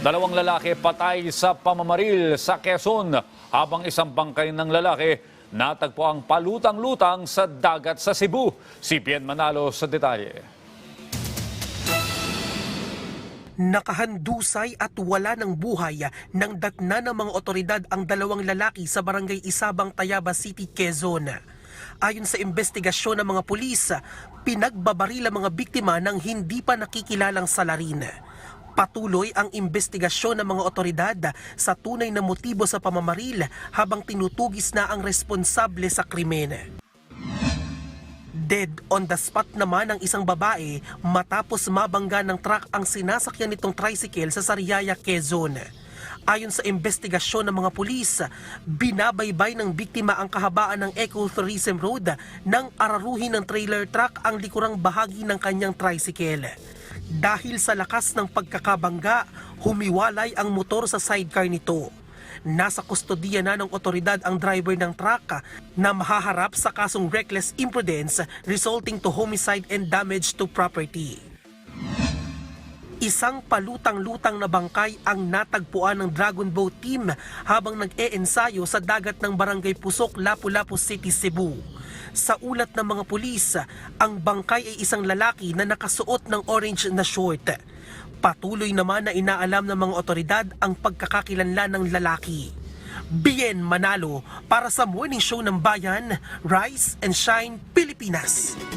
Dalawang lalaki patay sa pamamaril sa Quezon habang isang bangkay ng lalaki natagpo ang palutang-lutang sa dagat sa Cebu. Si Bien Manalo sa detalye. Nakahandusay at wala ng buhay nang datna ng mga otoridad ang dalawang lalaki sa barangay Isabang, Tayaba City, Quezon. Ayon sa investigasyon ng mga pulis, pinagbabaril ang mga biktima ng hindi pa nakikilalang salarin. Patuloy ang investigasyon ng mga otoridad sa tunay na motibo sa pamamaril habang tinutugis na ang responsable sa krimen. Dead on the spot naman ang isang babae matapos mabangga ng truck ang sinasakyan nitong tricycle sa Sariaya, Quezon. Ayon sa investigasyon ng mga pulis, binabaybay ng biktima ang kahabaan ng Ecotourism Road nang araruhin ng trailer truck ang likurang bahagi ng kanyang tricycle. Dahil sa lakas ng pagkakabangga, humiwalay ang motor sa sidecar nito. Nasa kustodiya na ng otoridad ang driver ng truck na mahaharap sa kasong reckless imprudence resulting to homicide and damage to property. Isang palutang-lutang na bangkay ang natagpuan ng Dragon Boat Team habang nag-e-ensayo sa dagat ng Barangay Pusok, Lapu-Lapu City, Cebu. Sa ulat ng mga pulis, ang bangkay ay isang lalaki na nakasuot ng orange na short. Patuloy naman na inaalam ng mga otoridad ang pagkakakilanlan ng lalaki. Bien Manalo para sa Morning Show ng Bayan, Rise and Shine, Pilipinas.